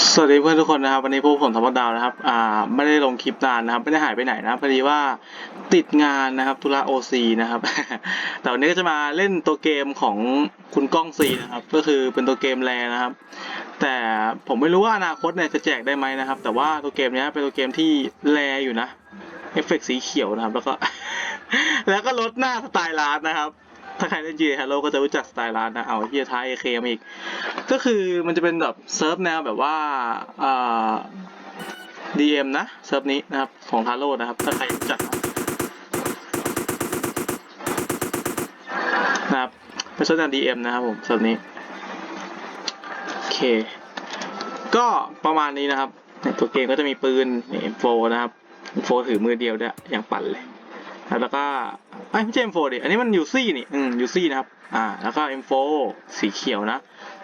สวัสดีเพื่อนทุกคนนะครับวันนี้พวกผมธรรมดาวนะครับอ่าไม่ได้ลงคลิปนานนะครับ ไม่ได้หายไปไหนนะพอดีว่าติดงานนะครับธุระโอซีนะครับ แต่วันนี้ก็จะมาเล่นตัวเกมของคุณก้องซีนะครับ ก็คือเป็นตัวเกมแรนะครับ แต่ผมไม่รู้ว่าอนาคตเนี่ยจะแจกได้ไหมนะครับ แต่ว่าตัวเกมเนี้ยเป็นตัวเกมที่แรอยู่นะเอฟเฟกต์สีเขียวนะครับ แล้วก็ แล้วก็ลดหน้าสไตล์ร้านนะครับ ถ้าใครเล่น G Hello ก็จะรู้จักสไตล์ร้านนะ เอาเฮียท้าย AK มอีก ก็คือมันจะเป็นแบบเซิร์ฟแนวแบบว่าอ่า DM นะ เซิร์ฟนี้นะครับ ของทาโร่นะครับ ถ้าใครรู้จักนะครับเป็นเซิร์ฟแนว DM นะครับผมเซิร์ฟนี้ โอเค ก็ประมาณนี้นะครับในตัวเกมก็จะมีปืนนี่ M4 นะครับ M4 ถือมือเดียวด้วยอย่างปั่นเลย แล้วก็ ไอ้ไม่ใช่ M4 ดิ อันนี้มันยูซี่นี่ อืมยูซี่นะครับ อ่า แล้วก็ M4 สีเขียวนะ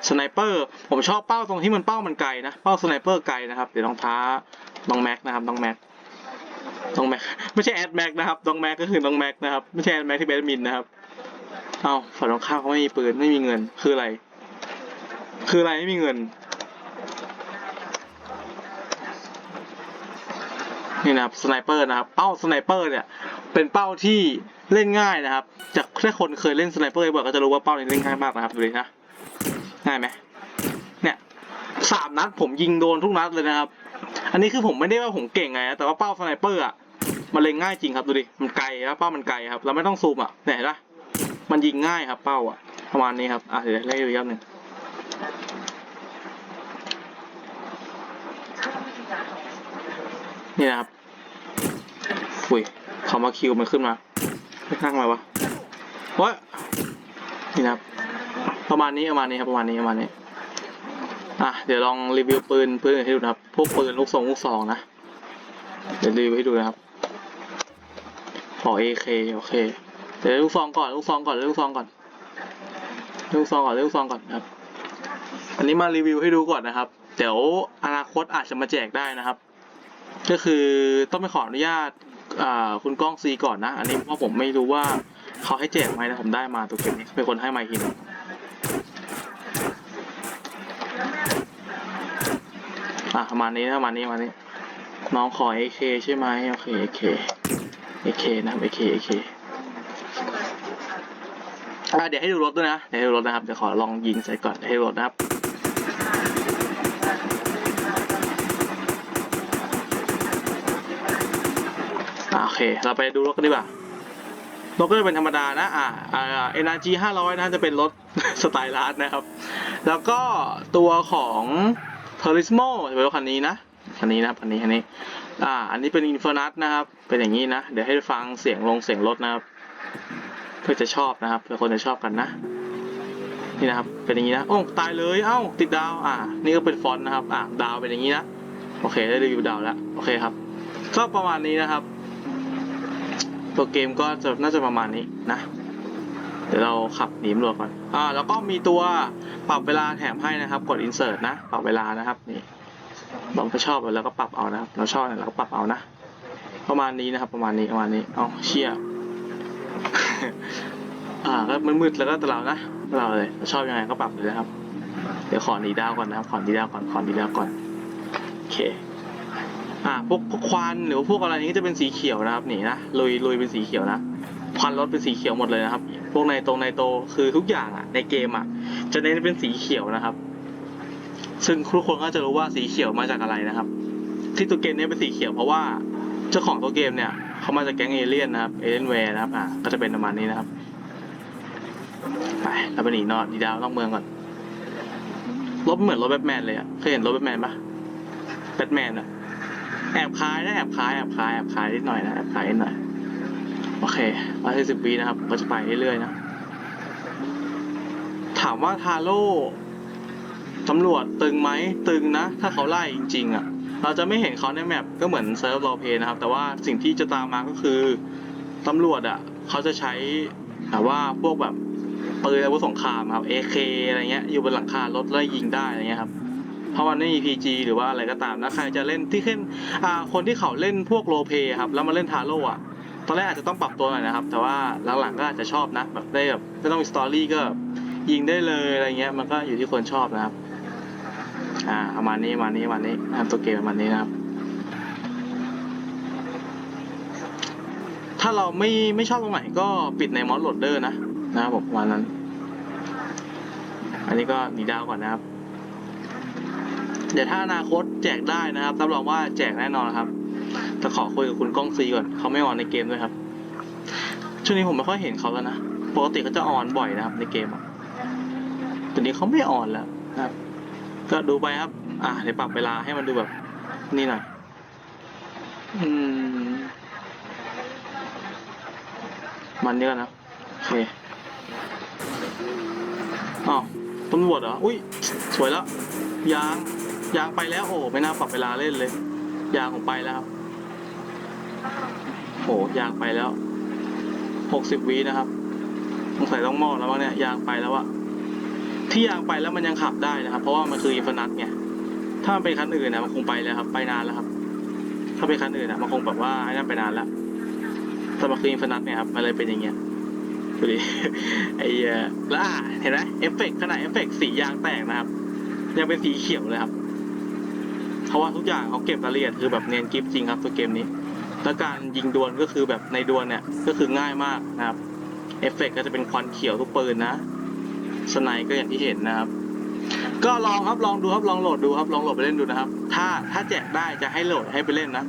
สไนเปอร์ ผมชอบเป้าตรงที่มันเป้ามันไกลนะ เป้าสไนเปอร์ไกลนะครับ เดี๋ยวลองท้าน้องแม็กนะครับ น้องแม็ก น้องแม็ก ไม่ใช่แอดแม็กนะครับ น้องแม็กก็คือน้องแม็กนะครับ ไม่ใช่แอดแม็กที่เบสมินนะครับ เอาฝั่งตรงข้ามเขาไม่มีปืน ไม่มีเงิน คืออะไร คืออะไรไม่มีเงิน นี่นะครับ สไนเปอร์นะครับ เป้าสไนเปอร์เนี่ย เป็นเป้าที่เล่นง่ายนะครับ จากถ้าคนเคยเล่นสไนเปอร์บ่อยก็จะรู้ว่าเป้านี้เล่นง่ายมากนะครับดูดินะง่ายไหมเนี่ยสามนัดผมยิงโดนทุกนัดเลยนะครับ อันนี้คือผมไม่ได้ว่าผมเก่งไงนะแต่ว่าเป้าสไนเปอร์อะมันเล็งง่ายจริงครับดูดิ มันไกลครับเป้ามันไกลครับ เราไม่ต้องซูมอะเนี่ยเห็นปะมันยิงง่ายครับ เป้าอะ ประมาณนี้ครับ อะเดี๋ยวเล่นอีกรอบหนึ่งนี่นะครับ อุ้ย คำว่าคิวมันขึ้นมาข้างมาวะวะนี่นะครับ ประมาณนี้ประมาณนี้ครับประมาณนี้ประมาณนี้อะเดี๋ยวลองรีวิวปืนปืนให้ดูนะครับ พวกปืนลูกทรงลูกซองนะ เดี๋ยวรีวิวให้ดูนะครับ ขอ AK โอเค เดี๋ยวลูกซองก่อนลูกซองก่อนลูกซองก่อนลูกซองก่อนลูกซองก่อนครับ อันนี้มารีวิวให้ดูก่อนนะครับ เดี๋ยวอนาคตอาจจะมาแจกได้นะครับ ก็คือต้องไปขออนุญาต คุณก้องซีก่อนนะ อันนี้เพราะผมไม่รู้ว่าเขาให้แจกไหมนะผมได้มาตัวเกมนี้เป็นคนให้ไมาอีกทีหนึงอะประมาณนี้นะประมาณนี้ประมาณนี้ น้องขอ AK ใช่ไหมโอเค AK AK นะครับ AK AK อะเดี๋ยวให้ดูรถด้วยนะเดี๋ยวให้ดูรถนะครับเดี๋ยวขอลองยิงใส่ก่อนให้ดูรถนะครับ เคเราไปดูรถกันดีกว่ารถก็จะเป็นธรรมดานะ อ่าอ่า NRG 500นะจะเป็นรถสไตล์ลาร์ดนะครับ แล้วก็ตัวของ t u r i s m o จะเป็นรถคันนี้นะ คันนี้นะคันนี้คันนี้ อ่า อันนี้เป็น Infernus นะครับ เป็นอย่างนี้นะ เดี๋ยวให้ฟังเสียงลงเสียงรถนะครับ เพื่อจะชอบนะครับเพื่อคนจะชอบกันนะ นี่นะครับ เป็นอย่างนี้นะ โอ้ตายเลย เอ้า ติดดาว อ่า นี่ก็เป็นฟอนต์นะครับ อ่า ดาวเป็นอย่างนี้นะ โอเค ได้รีวิวดาวแล้ว โอเคครับ ก็ประมาณนี้นะครับ ตัวเกมก็จะน่าจะประมาณนี้นะ เดี๋ยวเราขับหนีตำรวจก่อนอ่าแล้วก็มีตัวปรับเวลาแถมให้นะครับ กด insert นะ ปรับเวลานะครับนี่เราก็ชอบแล้วก็ปรับเอานะครับเราชอบเนี่ยเราก็ปรับเอานะประมาณนี้นะครับ ประมาณนี้ประมาณนี้เอาเชี่ยอ่าก็มืดๆแล้วก็ต่เรานะเราเลยเราชอบยังไงก็ปรับเลยนะครับ เดี๋ยวขอหนีดาวก่อนนะครับ ขอหนีดาวก่อนขอหนีดาวก่อนโอเค อ่าพวกพวกควันหรือพวกอะไรนี้จะเป็นสีเขียวนะครับนี่นะลุยลุยเป็นสีเขียวนะควันรถเป็นสีเขียวหมดเลยนะครับ พวกในตรงในโตคือทุกอย่างอะ ในเกมอะ จะเน้นเป็นสีเขียวนะครับ ซึ่งทุกคนก็จะรู้ว่าสีเขียวมาจากอะไรนะครับ ที่ตัวเกมเนี้เป็นสีเขียวเพราะว่าเจ้าของตัวเกมเนี่ยเขามาจากแก๊งเอเลี่ยนนะครับเอเลี่ยนแวร์นะครับอ่าก็จะเป็นประมาณนี้นะครับไปเราไปหนีนอนดีดาวนอกเมืองก่อนรถเหมือนรถแบทแมนเลยอะเคยเห็นรถแบทแมนปะแบทแมนอะ แอบคล้ายนะแอบคล้ายแอบคล้ายแอบคล้ายนิดหน่อยนะแอบคล้ายนิดหน่อยโอเคร้อยสี่สิบวินะครับก็จะไปเรื่อยๆนะถามว่าทาโร่ตำรวจตึงไหมตึงนะ ถ้าเขาไล่จริง ๆอะเราจะไม่เห็นเขาในแมปก็เหมือนเซิร์ฟโรลเพย์นะครับ แต่ว่าสิ่งที่จะตามมาก็คือตำรวจอะเขาจะใช้แบบว่าพวกแบบปืนอาวุธสงครามครับ AK อะไรเงี้ยอยู่บนหลังคารถไล่ยิงได้อะไรเงี้ยครับ ราะมันไม่มี PG หรือว่าอะไรก็ตามนะใครจะเล่นที่ขึ้นอ่าคนที่เขาเล่นพวกโรลเพย์ครับแล้วมาเล่นทาโร่อะตอนแรกอาจจะต้องปรับตัวหน่อยนะครับ แต่ว่าหลังๆก็อาจจะชอบนะแบบได้แบบไม่ต้องมีสตอรี่ก็ยิงได้เลยอะไรเงี้ยมันก็อยู่ที่คนชอบนะครับอ่าประมาณนี้ประมาณนี้ประมาณนี้นะครับตัวเกมประมาณนี้นะครับถ้าเราไม่ไม่ชอบตรงไหนก็ปิดในมอสโหลดเดอร์นะนะครับผมประมาณนั้น อันนี้ก็หนีดาวก่อนนะครับ เดี๋ยวถ้าอนาคตแจกได้นะครับรับรองว่าแจกแน่นอนครับ แต่ขอคุยกับคุณก้องซีก่อนเขาไม่ออนในเกมด้วยครับ ช่วงนี้ผมไม่ค่อยเห็นเขาแล้วนะ ปกติเขาจะออนบ่อยนะครับ ในเกมแต่นี้เขาไม่ออนแล้วนะครับ ก็ดูไปครับ อะเดี๋ยวปรับเวลาให้มันดูแบบ นี่หน่อย อืม มันเยอะนะโอเคอ้าวตำรวจเหรอ อุ้ย สวยแล้วยาง ยางไปแล้วโอ้ไม่น่าปรับเวลาเล่นเลย ยางผมไปแล้วครับโอ้ยางไปแล้วหกสิบวินะครับสงสัยต้องมอดแล้วมั้งเนี่ยยางไปแล้วอะที่ยางไปแล้วมันยังขับได้นะครับ เพราะว่ามันคืออินฟนัทไงถ้ามันเป็นคันอื่นนะมันคงไปแล้วครับ ไปนานแล้วครับ ถ้าเป็นคันอื่นนะมันคงแบบว่าไอ้นั่นไปนานแล้วแต่มันคืออินฟนัทเนี่ยครับมันเลยเป็นอย่างเงี้ยดูดิไอ้เหี้ยแล้วอะเห็นไหมเอฟเฟกต์ขนาดเอฟเฟกต์สียางแตกนะครับ ยังเป็นสีเขียวเลยครับ เพราะว่าทุกอย่างเขาเก็บรายละเอียดคือแบบเนียนกิฟจริงครับตัวเกมนี้ แล้วการยิงดวลก็คือแบบในดวลเนี่ยก็คือง่ายมากนะครับเอฟเฟกต์ก็จะเป็นควันเขียวทุกปืนนะสไนก็อย่างที่เห็นนะครับ ก็ลองครับลองดูครับลองโหลดดูครับลองโหลดไปเล่นดูนะครับ ถ้าถ้าแจกได้จะให้โหลดให้ไปเล่นนะ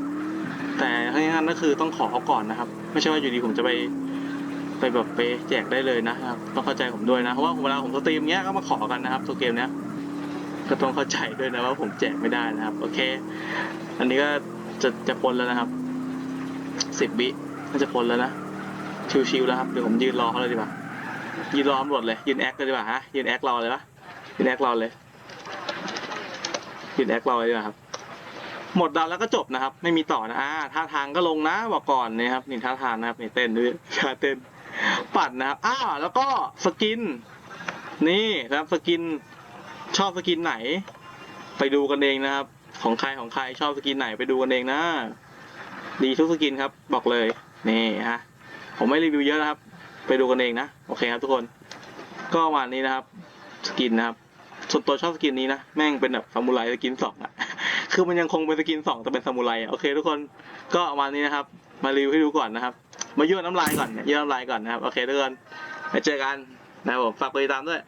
แต่ทั้งนี้ทั้งนั้นก็คือต้องขอเขาก่อนนะครับ ไม่ใช่ว่าอยู่ดีผมจะไปไปแบบไปแจกได้เลยนะครับต้องเข้าใจผมด้วยนะเพราะว่าเวลาผมสตรีมเนี้ยก็มาขอกันนะครับตัวเกมเนี้ย ก็ต้องเข้าใจด้วยนะว่าผมแจกไม่ได้นะครับ โอเค อันนี้ก็จะจะพ้นแล้วนะครับสิบวิน่าจะพ้นแล้วนะชิวๆแล้วครับเดี๋ยวผมยืนรอเขาเลยดีกว่ายืนรอตำรวจเลยยืนแอคเลยดีกว่าฮะยืนแอครอเลยปะยืนแอครอเลยยืนแอครอเลยดีกว่าครับ หมดดาวแล้วก็จบนะครับ ไม่มีต่อนะอ่าท่าทางก็ลงนะบอกก่อนนะครับนี่ท่าทางนะครับนี่เต้นด้วยท่าเต้นปัดนะครับอ้าวแล้วก็สกิน นี่นะครับสกิน ชอบสกินไหน ไปดูกันเองนะครับ ของใครของใครชอบสกินไหนไปดูกันเองนะ ดีทุกสกินครับ บอกเลย นี่ฮะ ผมไม่รีวิวเยอะนะครับ ไปดูกันเองนะ โอเคครับทุกคน ก็ประมาณนี้นะครับ สกินนะครับ ส่วนตัวชอบสกินนี้นะ แม่งเป็นแบบซามูไรสกินสองอะคือมันยังคงเป็นสกินสองแต่เป็นซามูไรอะโอเค ทุกคน ก็ประมาณนี้นะครับ มารีวิวให้ดูก่อนนะครับ มายั่วน้ำลายก่อนเยยั่วน้ำลายก่อนนะครับ โอเคทุกคนไปเจอกันนะครับผมฝากกดติดตามด้วย